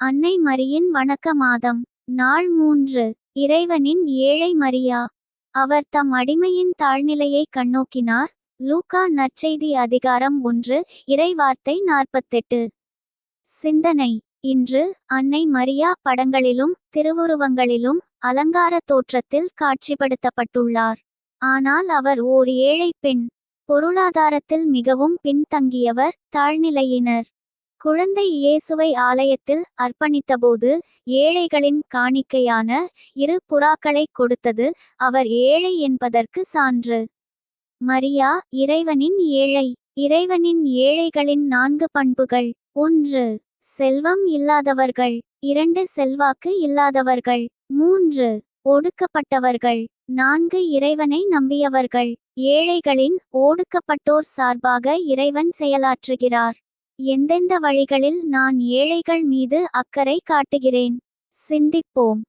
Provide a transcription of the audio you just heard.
அன்னை மரியின் வணக்க மாதம் நாள் மூன்று. இறைவனின் ஏழை மரியா. அவர் தம் அடிமையின் தாழ்நிலையை கண்ணோக்கினார். லூகா நற்செய்தி அதிகாரம் ஒன்று இறைவார்த்தை நாற்பத்தெட்டு. சிந்தனை. இன்று அன்னை மரியா படங்களிலும் திருவுருவங்களிலும் அலங்கார தோற்றத்தில் காட்சிப்படுத்தப்பட்டுள்ளார். ஆனால் அவர் ஓர் ஏழை பெண். பொருளாதாரத்தில் மிகவும் பின்தங்கியவர் தாழ்நிலையினர். குழந்தை இயேசுவை ஆலயத்தில் அர்ப்பணித்தபோது ஏழைகளின் காணிக்கையான இரு புறாக்களை கொடுத்தது அவர் ஏழை என்பதற்கு சான்று. மரியா இறைவனின் ஏழை. இறைவனின் ஏழைகளின் நான்கு பண்புகள். ஒன்று செல்வம் இல்லாதவர்கள். இரண்டு செல்வாக்கு இல்லாதவர்கள். மூன்று ஒடுக்கப்பட்டவர்கள். நான்கு இறைவனை நம்பியவர்கள். ஏழைகளின் ஒடுக்கப்பட்டோர் சார்பாக இறைவன் செயலாற்றுகிறார். எந்தெந்த வழிகளில் நான் ஏழைகள் மீது அக்கறை காட்டுகிறேன்? சிந்திப்போம்.